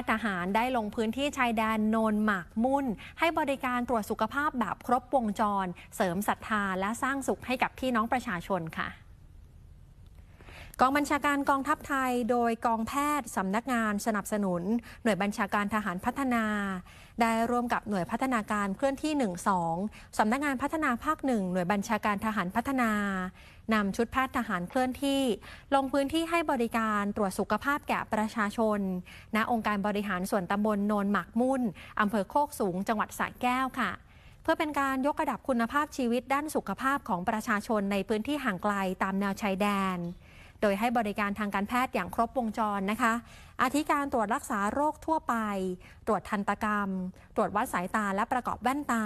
ทย์ทหารได้ลงพื้นที่ชายแดนโนนหมากมุ่น ให้บริการตรวจสุขภาพแบบครบวงจร เสริมศรัทธาและสร้างสุขให้กับพี่น้องประชาชนค่ะ กองบัญชาการกองทัพไทย โดยกองแพทย์สำนักงานสนับสนุน หน่วยบัญชาการทหารพัฒนา ได้ร่วมกับหน่วยพัฒนาการเคลื่อนที่ 12สำนักงานพัฒนาภาคหนึ่งหน่วยบัญชาการทหารพัฒนานำชุดแพทย์ทหารเคลื่อนที่ ลงพื้นที่ให้บริการตรวจสุขภาพแก่ประชาชน ณองค์การบริหารส่วนตำบลโนนหมักมุ่นอำเภอโคกสูง จังหวัดสระแก้วค่ะเพื่อเป็นการยกระดับคุณภาพชีวิตด้านสุขภาพของประชาชนในพื้นที่ห่างไกลตามแนวชายแดน โดยให้บริการทางการแพทย์อย่างครบวงจรนะคะ อาทิการตรวจรักษาโรคทั่วไป ตรวจทันตกรรม ตรวจวัดสายตาและประกอบแว่นตา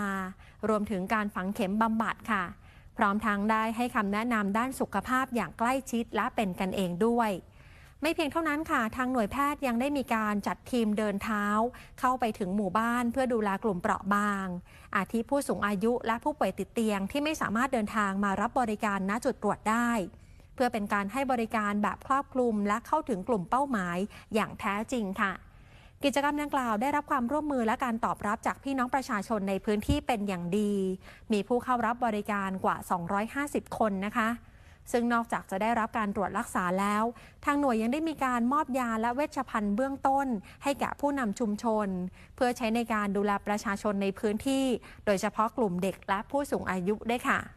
รวมถึงการฝังเข็มบำบัดค่ะ พร้อมทั้งได้ให้คำแนะนำด้านสุขภาพอย่างใกล้ชิดและเป็นกันเองด้วยไม่เพียงเท่านั้นค่ะ ทางหน่วยแพทย์ยังได้มีการจัดทีมเดินเท้า เข้าไปถึงหมู่บ้านเพื่อดูแลกลุ่มเปราะบาง อาทิผู้สูงอายุและผู้ป่วยติดเตียงที่ไม่สามารถเดินทางมารับบริการณจุดตรวจได้ เพื่อเป็นการให้บริการแบบครอบคลุมและเข้าถึงกลุ่มเป้าหมายอย่างแท้จริงค่ะ กิจกรรมดังกล่าวได้รับความร่วมมือและการตอบรับจากพี่น้องประชาชนในพื้นที่เป็นอย่างดี มีผู้เข้ารับบริการกว่า 250 คนนะคะซึ่งนอกจากจะได้รับการตรวจรักษาแล้ว ทางหน่วยยังได้มีการมอบยาและเวชภัณฑ์เบื้องต้น ให้แก่ผู้นำชุมชน เพื่อใช้ในการดูแลประชาชนในพื้นที่ โดยเฉพาะกลุ่มเด็กและผู้สูงอายุด้วยค่ะ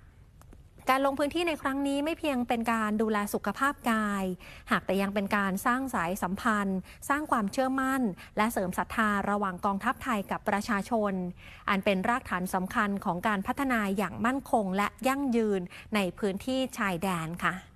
การลงพื้นที่ในครั้งนี้ไม่เพียงเป็นการดูแลสุขภาพกาย หากแต่ยังเป็นการสร้างสายสัมพันธ์ สร้างความเชื่อมั่น และเสริมศรัทธาระหว่างกองทัพไทยกับประชาชน อันเป็นรากฐานสำคัญของการพัฒนาอย่างมั่นคงและยั่งยืนในพื้นที่ชายแดนค่ะ